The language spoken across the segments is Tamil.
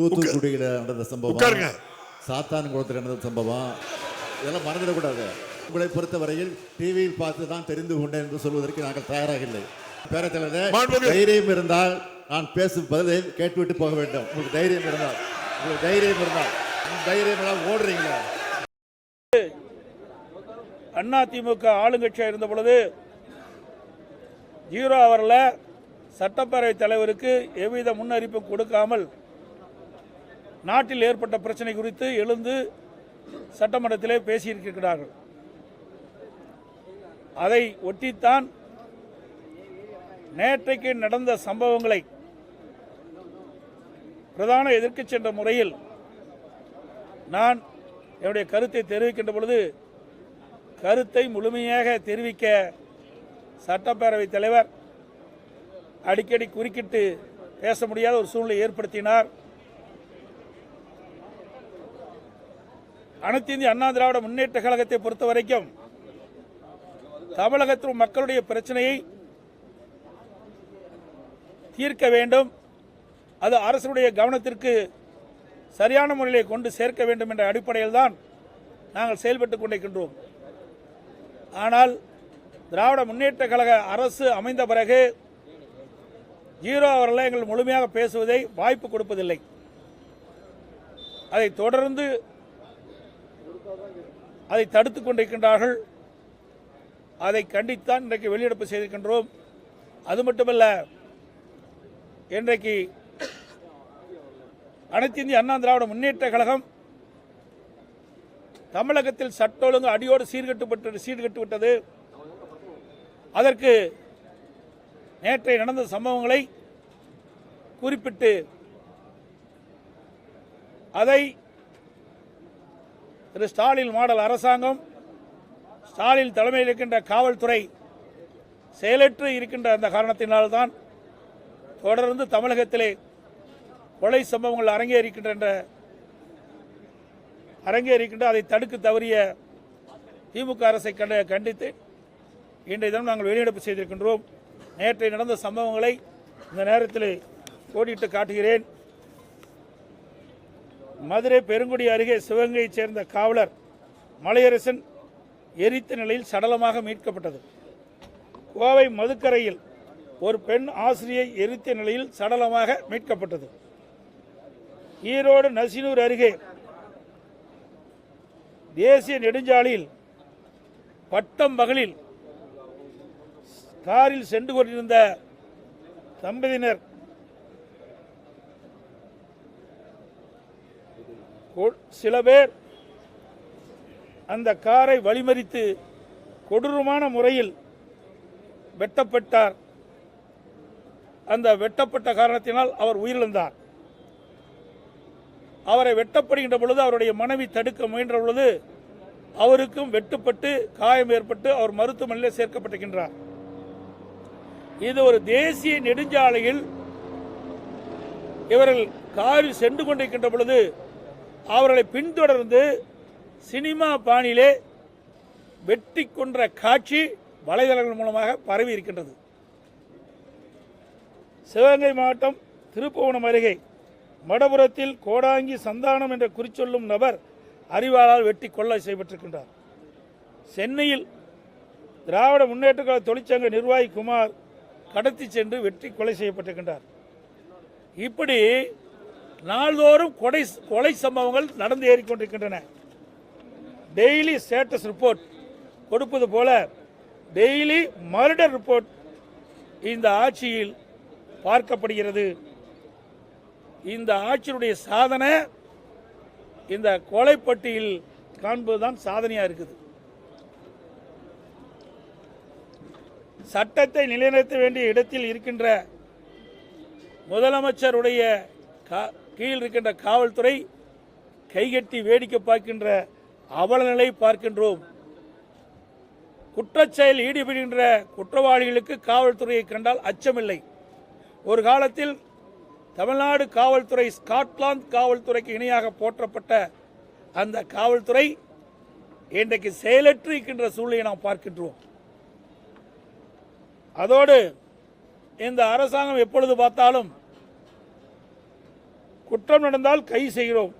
தூத்துக்குடியில் நடந்த சம்பவம். உட்காருங்க. சாத்தான்குளத்தில் நடந்த சம்பவம். இதெல்லாம் மறந்துடக்கூடாது. உங்களை பொறுத்தவரையில் டிவியில் பார்த்து தான் தெரிந்து கொண்டேன் என்று சொல்வதற்கு நாங்கள் தயாராக இல்லை. பேரத்தலைவரே தைரியம் இருந்தால் நான் பேசும் பதிலை கேட்டுவிட்டு போக வேண்டும். உங்களுக்கு தைரியம் இருந்தால். உங்களுக்கு தைரியம் இருந்தால். தைரியம் எல்லாம் ஓடுறீங்களா. அதிமுக ஆளுங்கட்சியாக இருந்த பொழுது ஜீரோ அவரில் சட்டப்பேரவைத் தலைவருக்கு எவ்வித முன்னறிப்பும் கொடுக்காமல் நாட்டில் ஏற்பட்ட பிரச்சனை குறித்து எழுந்து சட்டமன்றத்திலே பேசியிருக்கிறார்கள். அதை ஒட்டித்தான் நேற்றைக்கு நடந்த சம்பவங்களை பிரதான எதிர்க்கச் சென்ற முறையில் நான் என்னுடைய கருத்தை தெரிவிக்கின்ற பொழுது கருத்தை முழுமையாக தெரிவிக்க சட்டப்பேரவைத் தலைவர் அடிக்கடி குறுக்கிட்டு பேச முடியாத ஒரு சூழ்நிலை ஏற்படுத்தினார். அனைத்து இந்திய அண்ணா திராவிட முன்னேற்ற கழகத்தை பொறுத்த வரைக்கும் தமிழகத்தில் மக்களுடைய பிரச்சனையை தீர்க்க வேண்டும். அது அரசுடைய கவனத்திற்கு சரியான முறையிலே கொண்டு சேர்க்க வேண்டும் என்ற அடிப்படையில் தான் நாங்கள் செயல்பட்டுக் கொண்டிருக்கின்றோம். ஆனால் திராவிட முன்னேற்ற கழக அரசு அமைந்த பிறகு ஜீரோ அவர்கள் எங்கள் முழுமையாக பேசுவதை வாய்ப்பு கொடுப்பதில்லை. அதை தொடர்ந்து அதை தடுத்துக் கொண்டிருக்கின்றார்கள். அதை கண்டித்தான் இன்றைக்கு வெளியெடுப்பு செய்திருக்கின்றோம். அது மட்டுமல்ல இன்றைக்கு அனைத்து இந்திய அண்ணா திராவிட முன்னேற்ற கழகம் தமிழகத்தில் சட்ட ஒழுங்கு அடியோடு சீர்கட்டுப்பட்டு சீர்கட்டு விட்டது அதற்கு நேற்றை நடந்த சம்பவங்களை குறிப்பிட்டு அதை திரு ஸ்டாலின் மாடல் அரசாங்கம் ஸ்டாலின் தலைமையில் இருக்கின்ற காவல்துறை செயலற்று இருக்கின்ற அந்த காரணத்தினால்தான் தொடர்ந்து தமிழகத்திலே கொலை சம்பவங்கள் அரங்கேறிக்கின்ற அரங்கேறிக்கின்ற அதை தடுக்க தவறிய திமுக அரசை கண்ட கண்டித்து இன்றைய தினம் நாங்கள் வெளிநடப்பு செய்திருக்கின்றோம். நேற்றை நடந்த சம்பவங்களை இந்த நேரத்தில் கோடிட்டு காட்டுகிறேன். மதுரை பெருங்குடி அருகே சிவகங்கையைச் சேர்ந்த காவலர் மலையரசன் எரித்த நிலையில் சடலமாக மீட்கப்பட்டது. கோவை மதுக்கரையில் ஒரு பெண் ஆசிரியை எரித்த நிலையில் சடலமாக மீட்கப்பட்டது. ஈரோடு நசினூர் அருகே தேசிய நெடுஞ்சாலையில் பட்டம் பகலில் காரில் சென்று கொண்டிருந்த தம்பதியினர் சில பேர் அந்த காரை வழிமறித்து கொடூரமான முறையில் வெட்டப்பட்டார். அந்த வெட்டப்பட்ட காரணத்தினால் அவர் உயிரிழந்தார். அவரை வெட்டப்படுகின்ற பொழுது அவருடைய மனைவி தடுக்க முயன்ற பொழுது அவருக்கும் வெட்டுப்பட்டு காயம் ஏற்பட்டு அவர் மருத்துவமனையில் சேர்க்கப்பட்டிருக்கின்றார். இது ஒரு தேசிய நெடுஞ்சாலையில் இவர்கள் காரில் சென்று கொண்டிருக்கின்ற பொழுது அவர்களை பின்தொடர்ந்து சினிமா பாணியிலே வெட்டி கொன்ற காட்சி வலைதளங்கள் மூலமாக பரவி இருக்கின்றது. சிவகங்கை மாவட்டம் திருப்புவனம் அருகே மடபுரத்தில் கோடாங்கி சந்தானம் என்ற குறிச்சொல்லும் நபர் அறிவாளால் வெட்டி கொள்ளை செய்யப்பட்டிருக்கின்றார். சென்னையில் திராவிட முன்னேற்ற கழக தொழிற்சங்க நிர்வாகி குமார் கடத்தி சென்று வெட்டி கொலை செய்யப்பட்டிருக்கின்றார். இப்படி நாள்தோறும் கொடை கொலை சம்பவங்கள் நடந்து ஏறிக்கொண்டிருக்கின்றன. டெய்லி ஸ்டேட்டஸ் ரிப்போர்ட் கொடுப்பது போல டெய்லி மர்டர் ரிப்போர்ட் இந்த ஆட்சியில் பார்க்கப்படுகிறது. இந்த ஆட்சியினுடைய சாதனை இந்த கொலைப்பட்டியில் காண்பதுதான் சாதனையாக இருக்குது. சட்டத்தை நிலைநிறுத்த வேண்டிய இடத்தில் இருக்கின்ற முதலமைச்சருடைய கா- கீழ் இருக்கின்ற காவல்துறை கைகட்டி வேடிக்கை பார்க்கின்ற அவலநிலை பார்க்கின்றோம். குற்றச்செயல் ஈடுபடுகின்ற குற்றவாளிகளுக்கு காவல்துறையை கண்டால் அச்சமில்லை. ஒரு காலத்தில் தமிழ்நாடு காவல்துறை ஸ்காட்லாந்து காவல்துறைக்கு இணையாக போற்றப்பட்ட அந்த காவல்துறை இன்றைக்கு செயலற்று இருக்கின்ற சூழ்நிலையை நாம் பார்க்கின்றோம். அதோடு இந்த அரசாங்கம் எப்பொழுது பார்த்தாலும் குற்றம் நடந்தால் கை செய்கிறோம்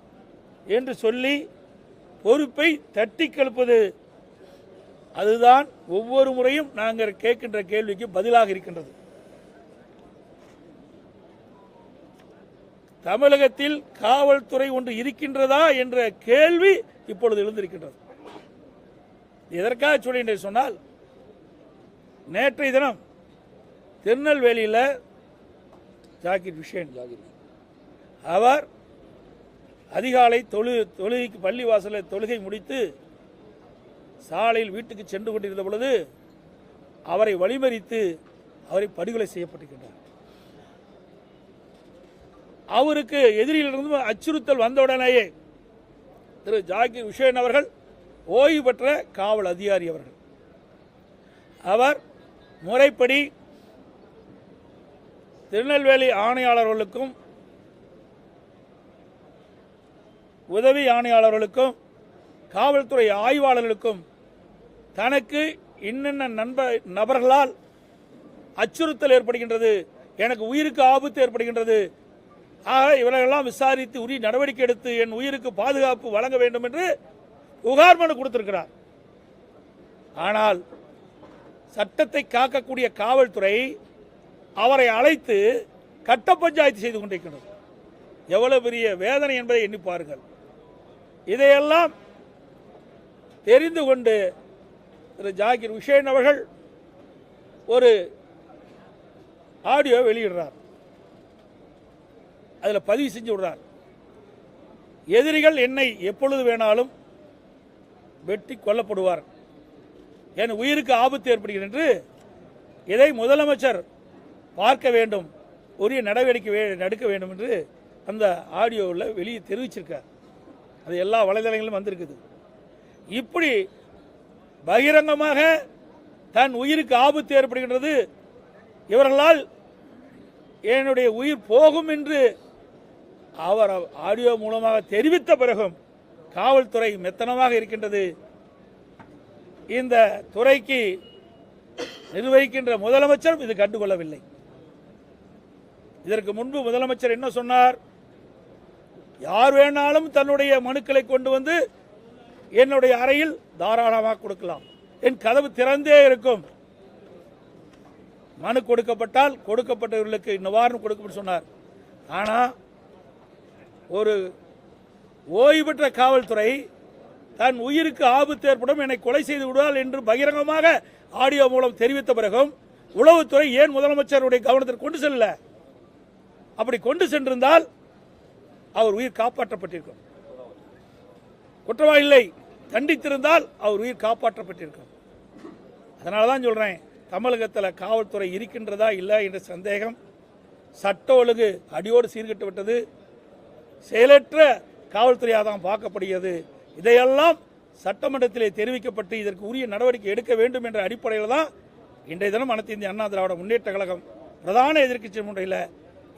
என்று சொல்லி பொறுப்பை தட்டி கெழுப்பது. அதுதான் ஒவ்வொரு முறையும் நாங்கள் கேட்கின்ற கேள்விக்கு பதிலாக இருக்கின்றது. தமிழகத்தில் காவல்துறை ஒன்று இருக்கின்றதா என்ற கேள்வி இப்பொழுது எழுந்திருக்கின்றது. எதற்காக சொல்லின்றேன் சொன்னால் நேற்றைய தினம் திருநெல்வேலியில் ஜாக்கிர் விஷயன் அவர் அதிகாலை தொழு தொழுகைக்கு பள்ளி வாசலில் தொழுகை முடித்து சாலையில் வீட்டுக்கு சென்று கொண்டிருந்த பொழுது அவரை வழிமறித்து அவரை படுகொலை செய்யப்பட்டிருக்கின்றார். அவருக்கு எதிரியிலிருந்து அச்சுறுத்தல் வந்தவுடனேயே திரு ஜாகிர் உஷேன் அவர்கள் ஓய்வு பெற்ற காவல் அதிகாரி அவர்கள். அவர் முறைப்படி திருநெல்வேலி ஆணையாளர்களுக்கும் உதவி ஆணையாளர்களுக்கும் காவல்துறை ஆய்வாளர்களுக்கும் தனக்கு இன்னென்ன நண்ப நபர்களால் அச்சுறுத்தல் ஏற்படுகின்றது எனக்கு உயிருக்கு ஆபத்து ஏற்படுகின்றது ஆக இவர்களெல்லாம் விசாரித்து உரிய நடவடிக்கை எடுத்து என் உயிருக்கு பாதுகாப்பு வழங்க வேண்டும் என்று புகார் மனு கொடுத்திருக்கிறார். ஆனால் சட்டத்தை காக்கக்கூடிய காவல்துறை அவரை அழைத்து கட்ட பஞ்சாயத்து செய்து கொண்டிருக்கிறது எவ்வளவு பெரிய வேதனை என்பதை எண்ணி பாருங்கள். இதையெல்லாம் தெரிந்து கொண்டு திரு ஜாகிர் உஷேன் அவர்கள் ஒரு ஆடியோ வெளியிடுறார். அதில் பதிவு செஞ்சு விடுறார். எதிரிகள் என்னை எப்பொழுது வேணாலும் வெட்டி கொல்லப்படுவார். என் உயிருக்கு ஆபத்து ஏற்படுகிறது என்று இதை முதலமைச்சர் பார்க்க வேண்டும். உரிய நடவடிக்கை எடுக்க வேண்டும் என்று அந்த ஆடியோவில் வெளியே தெரிவிச்சிருக்கார். அது எல்லா வலைதளங்களிலும் வந்திருக்குது. இப்படி பகிரங்கமாக தன் உயிருக்கு ஆபத்து ஏற்படுகின்றது. இவர்களால் என்னுடைய உயிர் போகும் என்று அவர் ஆடியோ மூலமாக தெரிவித்த பிறகும் காவல்துறை மெத்தனமாக இருக்கின்றது. இந்த துறைக்கு நிர்வகிக்கின்ற முதலமைச்சரும் இது கண்டுகொள்ளவில்லை. இதற்கு முன்பு முதலமைச்சர் என்ன சொன்னார்? யார் வேணாலும் தன்னுடைய மனுக்களை கொண்டு வந்து என்னுடைய அறையில் தாராளமாக கொடுக்கலாம். என் கதவு திறந்தே இருக்கும். மனு கொடுக்கப்பட்டால் கொடுக்கப்பட்டவர்களுக்கு நிவாரணம் கொடுக்கப்பட்டு சொன்னார். ஆனால் ஒரு ஓய்வு பெற்ற காவல்துறை தன் உயிருக்கு ஆபத்து ஏற்படும் என்னை கொலை செய்து விடுவாள் என்று பகிரங்கமாக ஆடியோ மூலம் தெரிவித்த பிறகும் உளவுத்துறை ஏன் முதலமைச்சருடைய கவனத்திற்கு கொண்டு செல்ல அப்படி கொண்டு சென்றிருந்தால் அவர் உயிர் காப்பாற்றப்பட்டிருக்கும். குற்றவாளி இல்லை. தண்டித்திருந்தால் அவர் உயிர் காப்பாற்றப்பட்டிருக்கும். அதனால தான் சொல்கிறேன் தமிழகத்தில் காவல்துறை இருக்கின்றதா இல்லை என்ற சந்தேகம் சட்ட ஒழுங்கு அடியோடு சீர்கட்டு விட்டது. செயலற்ற காவல்துறையாக தான் பார்க்கப்படுகிறது. இதையெல்லாம் சட்டமன்றத்திலே தெரிவிக்கப்பட்டு இதற்கு உரிய நடவடிக்கை எடுக்க வேண்டும் என்ற அடிப்படையில் தான் இன்றைய தினம் அனைத்து இந்திய அண்ணா திராவிட முன்னேற்ற கழகம் பிரதான எதிர்க்கட்சி முறையில்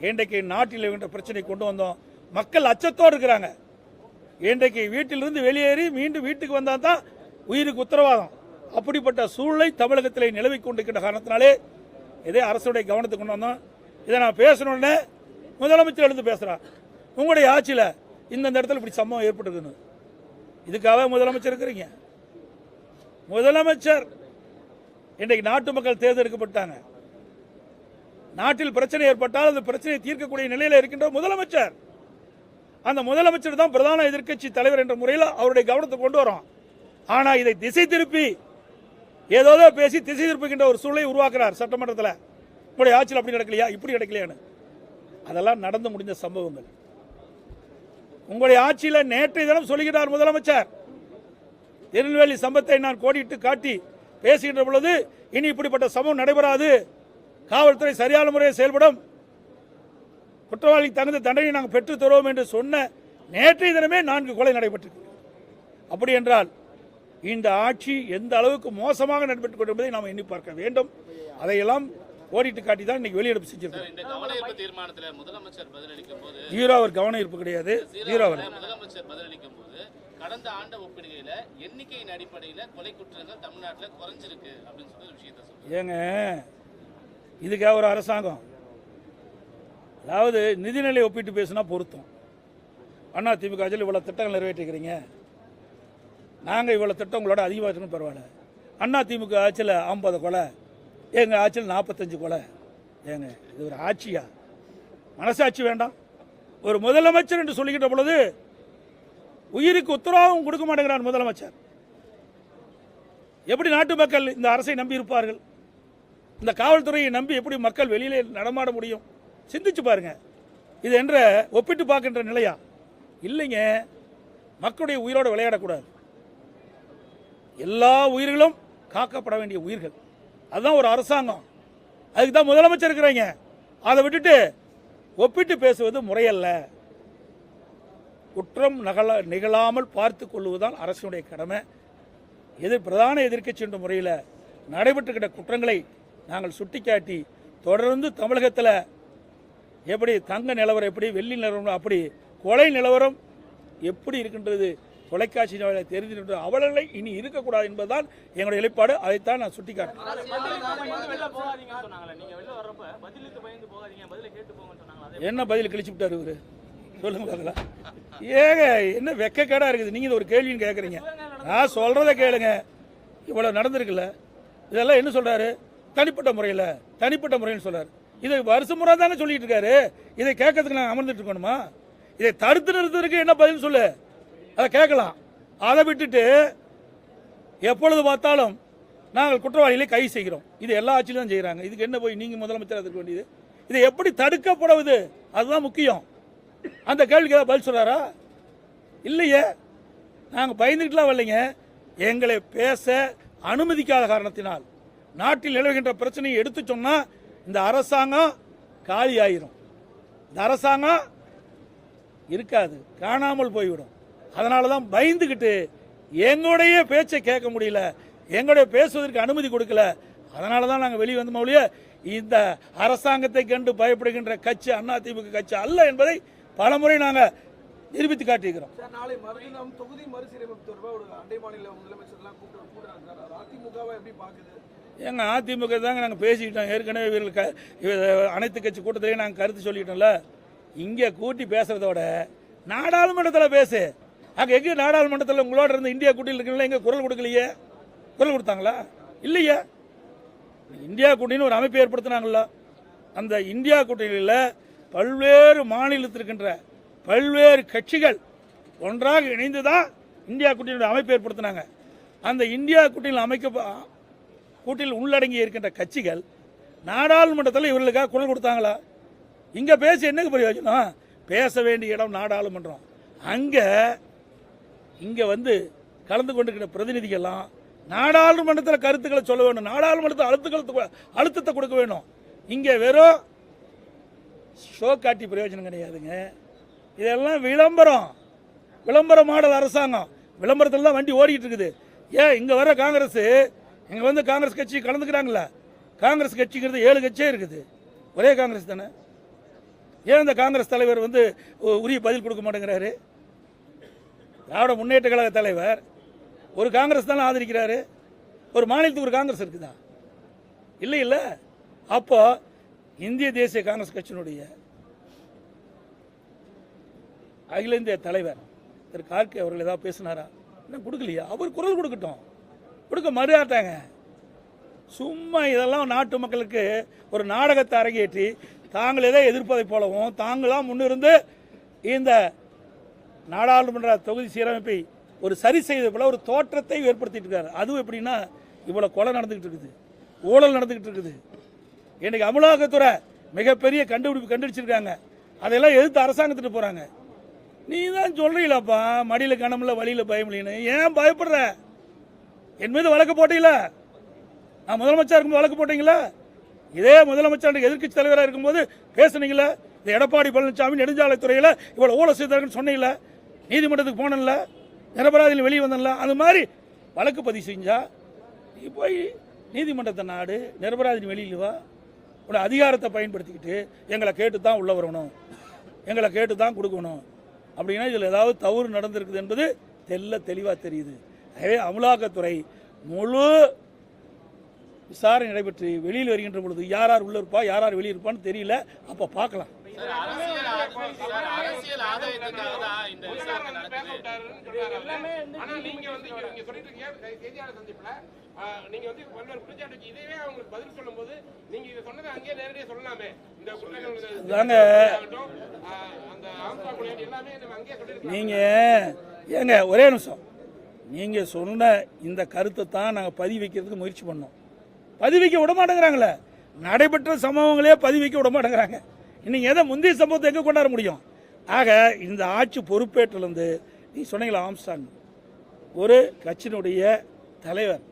இன்றைக்கு நாட்டில் என்ற பிரச்சனை கொண்டு வந்தோம். மக்கள் அச்சத்தோடு இருக்கிறாங்க. இன்றைக்கு வீட்டிலிருந்து வெளியேறி மீண்டும் வீட்டுக்கு வந்தால் தான் உயிருக்கு உத்தரவாதம். அப்படிப்பட்ட சூழ்நிலை தமிழகத்திலே நிலவி கொண்டிருக்கின்ற காரணத்தினாலே இதே அரசுடைய கவனத்துக்கு கொண்டு வந்தோம். இதை நான் பேசணுன்னே முதலமைச்சர் எழுந்து பேசுகிறார் உங்களுடைய ஆட்சியில் இந்தந்த இடத்துல இப்படி சம்பவம் ஏற்பட்டுருக்குன்னு. இதுக்காக முதலமைச்சர் இருக்கிறீங்க. முதலமைச்சர் இன்றைக்கு நாட்டு மக்கள் தேர்ந்தெடுக்கப்பட்டாங்க. நாட்டில் பிரச்சனை ஏற்பட்டால் அந்த பிரச்சனையை தீர்க்கக்கூடிய நிலையில் இருக்கின்ற முதலமைச்சர். அந்த முதலமைச்சர் தான் பிரதான எதிர்க்கட்சி தலைவர் என்ற முறையில் அவருடைய கவனத்தை கொண்டு வரோம். ஆனால் இதை திசை திருப்பி ஏதோதோ பேசி திசை திருப்புகின்ற ஒரு சூழலை உருவாக்குறார் சட்டமன்றத்தில். உங்களுடைய ஆட்சியில் அப்படி நடக்கலையா? இப்படி நடக்கலையான்னு. அதெல்லாம் நடந்து முடிந்த சம்பவங்கள். உங்களுடைய ஆட்சியில் நேற்றைய தினம் சொல்லுகிறார் முதலமைச்சர். திருநெல்வேலி சம்பத்தை நான் கோடிட்டு காட்டி பேசுகின்ற பொழுது இனி இப்படிப்பட்ட சம்பவம் நடைபெறாது. காவல்துறை சரியான முறையில் செயல்படும். குற்றவாளி தகுந்த தண்டனை நாங்கள் பெற்றுத் தருவோம் என்று சொன்ன நேற்றைய தினமே நான்கு கொலை நடைபெற்றிருக்கு அப்படி என்றால் இந்த ஆட்சி எந்த அளவுக்கு மோசமாக நடைபெற்றுக் கொண்டிருப்பதை நாம் எண்ணி பார்க்க வேண்டும். அதையெல்லாம் ஓடிட்டு காட்டி தான் இன்னைக்கு வெளியெடுப்பு செஞ்சிருக்கோம். ஜீரோ அவர் கவன ஈர்ப்பு கிடையாது ஜீரோ அவர். முதலமைச்சர் பதிலளிக்கும் போது கடந்த ஆண்டு ஒப்பிடுகையில எண்ணிக்கையின் அடிப்படையில கொலை குற்றங்கள் தமிழ்நாட்டுல குறைஞ்சிருக்கு அப்படின்னு சொல்லி ஒரு விஷயத்த சொல்லுங்க ஏங்க இதுக்காக ஒரு அரசாங்கம். அதாவது நிதிநிலை ஒப்பிட்டு பேசினா பொருத்தம். அண்ணா திமுக ஆட்சியில் இவ்வளோ திட்டங்கள் நிறைவேற்றிக்கிறீங்க நாங்கள் இவ்வளோ திட்டம் உங்களோட அதிகமாக பரவாயில்ல. அண்ணா திமுக ஆட்சியில் ஐம்பது கொலை. எங்கள் ஆட்சியில் நாற்பத்தஞ்சு கொலை. ஏங்க இது ஒரு ஆட்சியா? மனசாட்சி வேண்டாம். ஒரு முதலமைச்சர் என்று சொல்லிக்கிட்ட பொழுது உயிருக்கு உத்தரவாதம் கொடுக்க மாட்டேங்கிறார் முதலமைச்சர். எப்படி நாட்டு மக்கள் இந்த அரசை நம்பி இருப்பார்கள்? இந்த காவல்துறையை நம்பி எப்படி மக்கள் வெளியிலே நடமாட முடியும்? சிந்திச்சு பாருங்க. இது என்ற ஒப்பிட்டு பார்க்கின்ற நிலையா? இல்லைங்க. மக்களுடைய உயிரோடு விளையாடக்கூடாது. எல்லா உயிர்களும் காக்கப்பட வேண்டிய உயிர்கள். அதுதான் ஒரு அரசாங்கம். அதுக்கு தான் முதலமைச்சர் இருக்கிறீங்க. அதை விட்டுட்டு ஒப்பிட்டு பேசுவது முறையல்ல. குற்றம் நகல நிகழாமல் பார்த்து கொள்வதுதான் அரசினுடைய கடமை. எதிர் பிரதான எதிர்க்கட்சி என்ற முறையில் நடைபெற்றுக்கிட்ட குற்றங்களை நாங்கள் சுட்டிக்காட்டி தொடர்ந்து தமிழகத்தில் எப்படி தங்க நிலவரம் எப்படி வெள்ளி நிலவரம் அப்படி கொலை நிலவரம் எப்படி இருக்கின்றது தொலைக்காட்சி தெரிந்து அவலங்களை இனி இருக்கக்கூடாது என்பதுதான் எங்களுடைய நிலைப்பாடு. அதைத்தான் நான் சுட்டிக்காட்டேன் என்ன பதில் கழிச்சு விட்டாரு இவரு? சொல்லுங்க பார்க்கலாம் ஏங்க என்ன வெக்கக்கேடா இருக்குது? நீங்க இது ஒரு கேள்வின்னு கேட்குறீங்க நான் சொல்றத கேளுங்க. இவ்வளவு நடந்திருக்குல்ல. இதெல்லாம் என்ன சொல்றாரு? தனிப்பட்ட முறையில் தனிப்பட்ட முறையில் சொல்றாரு. இதை வருஷம் முறை தானே சொல்லிட்டு இருக்காரு இதை கேட்கறதுக்கு நாங்கள் அமர்ந்துட்டு இருக்கணுமா? இதை தடுத்து நிறுத்துறதுக்கு என்ன பதில் சொல்லு? அதை கேட்கலாம். அதை விட்டுட்டு எப்பொழுது பார்த்தாலும் நாங்கள் குற்றவாளிகளை கைது செய்கிறோம். இது எல்லா ஆட்சியிலும் தான் செய்கிறாங்க. இதுக்கு என்ன போய் நீங்கள் முதலமைச்சராக இருக்க வேண்டியது? இதை எப்படி தடுக்கப்படுவது? அதுதான் முக்கியம். அந்த கேள்விக்கு ஏதாவது பதில் சொல்கிறாரா இல்லையே. நாங்கள் பயந்துக்கிட்டுலாம் வரலைங்க. எங்களை பேச அனுமதிக்காத காரணத்தினால் நாட்டில் நிலவுகின்ற பிரச்சனையை எடுத்து சொன்னால் இந்த அரசாங்கம் காலி ஆயிரும் இந்த அரசாங்கம் இருக்காது காணாமல் போய்விடும். அதனால தான் பயந்துக்கிட்டு எங்களுடைய பேச்சை கேட்க முடியல எங்களுடைய பேசுவதற்கு அனுமதி கொடுக்கல. அதனால தான் நாங்கள் வெளியே வந்தோம் ஒழிய இந்த அரசாங்கத்தை கண்டு பயப்படுகின்ற கட்சி அண்ணா திமுக கட்சி அல்ல என்பதை பலமுறை நாங்கள் நிரூபித்து காட்டியிருக்கிறோம். நாளை தொகுதி மறுசீரமைப்பு தொடர்பாக ஒரு அண்டை மாநில முதலமைச்சர்லாம் கூப்பிட்டு அதிமுகவை எப்படி பார்க்குது? எங்கள் அதிமுக தாங்க நாங்கள் பேசிக்கிட்டோம். ஏற்கனவே இவர்கள் க அனைத்து கட்சி கூட்டத்திலையும் நாங்கள் கருத்து சொல்லிட்டோம்ல. இங்கே கூட்டி பேசுகிறதோட நாடாளுமன்றத்தில் பேசு. அங்கே எங்கே நாடாளுமன்றத்தில் உங்களோட இருந்து இந்தியா கூட்டியில் இருக்கீங்களா எங்கே குரல் கொடுக்கலையே? குரல் கொடுத்தாங்களா? இல்லையே. இந்தியா கூட்டணின்னு ஒரு அமைப்பு ஏற்படுத்தினாங்களா அந்த இந்தியா கூட்டணியில் பல்வேறு மாநிலத்தில் இருக்கின்ற பல்வேறு கட்சிகள் ஒன்றாக இணைந்து தான் இந்தியா கூட்டணியோட அமைப்பு ஏற்படுத்தினாங்க. அந்த இந்தியா கூட்டணியில் அமைக்க கூட்டில் உள்ளடங்கி இருக்கின்ற கட்சிகள் நாடாளுமன்றத்தில் இவர்களுக்காக குரல் கொடுத்தாங்களா? இங்கே பேசி என்னங்க பிரயோஜனம்? பேச வேண்டிய இடம் நாடாளுமன்றம். அங்கே இங்கே வந்து கலந்து கொண்டிருக்கிற பிரதிநிதிகள்லாம் நாடாளுமன்றத்தில் கருத்துக்களை சொல்ல வேண்டும். நாடாளுமன்றத்தில் அழுத்துக்களை அழுத்தத்தை கொடுக்க வேணும் இங்கே வெறும் ஷோ காட்டி பிரயோஜனம் கிடையாதுங்க. இதெல்லாம் விளம்பரம். விளம்பர மாடல் அரசாங்கம். விளம்பரத்தில் தான் வண்டி ஓடிக்கிட்டு இருக்குது. ஏன் இங்கே வர காங்கிரஸ் இங்கே வந்து காங்கிரஸ் கட்சி கலந்துக்கிறாங்களா காங்கிரஸ் கட்சிங்கிறது ஏழு கட்சியே இருக்குது. ஒரே காங்கிரஸ் தானே? ஏன் இந்த காங்கிரஸ் தலைவர் வந்து உரிய பதில் கொடுக்க மாட்டேங்கிறாரு? திராவிட முன்னேற்ற கழக தலைவர் ஒரு காங்கிரஸ் தானே ஆதரிக்கிறாரு? ஒரு மாநிலத்துக்கு ஒரு காங்கிரஸ் இருக்குதா? இல்லை இல்லை. அப்போ இந்திய தேசிய காங்கிரஸ் கட்சியினுடைய அகில இந்திய தலைவர் திரு கார்கே அவர்கள் ஏதாவது பேசினாரா? என்ன கொடுக்கலையா? அவர் குரல் கொடுக்கட்டும். கொடுக்க மறுஆட்டாங்க சும்மா இதெல்லாம் நாட்டு மக்களுக்கு ஒரு நாடகத்தை அரங்கேற்றி தாங்கள் எதை எதிர்ப்பதைப் போலவும் தாங்களாம் முன்னிருந்து இந்த நாடாளுமன்ற தொகுதி சீரமைப்பை ஒரு சரி செய்த போல ஒரு தோற்றத்தை ஏற்படுத்திட்டு இருக்காரு. அதுவும் எப்படின்னா இவ்வளோ கொலை நடந்துக்கிட்டு இருக்குது. ஊழல் நடந்துக்கிட்டு இருக்குது. இன்னைக்கு அமலாக்கத்துறை மிகப்பெரிய கண்டுபிடிப்பு கண்டுபிடிச்சிருக்காங்க. அதையெல்லாம் எதிர்த்து அரசாங்கத்துட்டு போகிறாங்க நீ தான் சொல்றீங்களப்பா? மடியில் கணமில்ல வழியில் பயமில்லைன்னு ஏன் பயப்படுற? என் மீது வழக்கு போட்டீங்கள? நான் முதலமைச்சர் இருக்கும்போது வழக்கு போட்டீங்களா? இதே முதலமைச்சர் எதிர்க்கட்சி தலைவராக இருக்கும்போது பேசுனீங்களா? இந்த எடப்பாடி பழனிசாமி நெடுஞ்சாலைத்துறையில் இவ்வளோ ஊழல் செய்தாருன்னு சொன்னீங்களா? நீதிமன்றத்துக்கு போனல நிரபராதியில் வெளியே வந்தல அது மாதிரி வழக்கு பதிவு செஞ்சா நீ போய் நீதிமன்றத்தை நாடு நிரபராதின் வெளியில் வா. உன்னோட அதிகாரத்தை பயன்படுத்திக்கிட்டு எங்களை கேட்டு தான் உள்ளே வரணும். எங்களை கேட்டு தான் கொடுக்கணும். அப்படின்னா இதில் ஏதாவது தவறு நடந்திருக்குது என்பது தெல்ல தெளிவாக தெரியுது. எனவே அமலாக்கத்துறை முழு விசாரணை நடைபெற்று வெளியில் வருகின்ற பொழுது யார் யார் உள்ள இருப்பா யார் யார் வெளியே இருப்பான்னு தெரியல. அப்போ பார்க்கலாம். நீங்க வந்து இதவே அவங்களுக்கு பதில் சொல்லும்போது நீங்க இதை சொன்னதை அங்கேயே நேரடியாக சொல்லலாமே. இந்த குற்றங்கள் அதாங்க. ஆகட்டும், ஆ, அந்த ஆம்சா கொலையாளி எல்லாமே நம்ம அங்கேயே சொல்லிருக்கலாம் நீங்க ஏங்க ஒரே நிமிஷம். நீங்கள் சொன்ன இந்த கருத்தை தான் நாங்கள் பதிவு வைக்கிறதுக்கு முயற்சி பண்ணோம். பதிவு வைக்க விட மாட்டேங்கிறாங்களே. நடைபெற்ற சம்பவங்களே பதிவு வைக்க விட மாட்டேங்கிறாங்க. இன்னைக்கு எதை முந்தைய சம்பவத்தை எங்கே கொண்டாட முடியும்? ஆக இந்த ஆட்சி பொறுப்பேற்றிலிருந்து நீ சொன்னீங்களா ஆம்ஸ்டாங்? ஒரு கட்சியினுடைய தலைவர்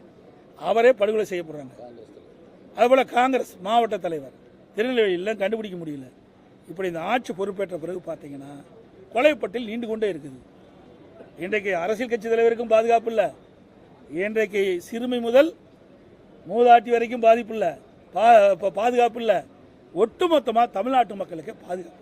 அவரே படுகொலை செய்யப்படுறாங்க. அதுபோல் காங்கிரஸ் மாவட்ட தலைவர். திருநெல்வேலியில் கண்டுபிடிக்க முடியல. இப்படி இந்த ஆட்சி பொறுப்பேற்ற பிறகு பார்த்தீங்கன்னா கொலைப்பட்டில் நீண்டு கொண்டே இருக்குது. இன்றைக்கு அரசியல் கட்சி தலைவருக்கும் பாதுகாப்பு இல்லை. இன்றைக்கு சிறுமி முதல் மூதாட்டி வரைக்கும் பாதிப்பு இல்லை. பா பாதுகாப்பு இல்லை. ஒட்டுமொத்தமாக தமிழ்நாட்டு மக்களுக்கு பாதுகாப்பு.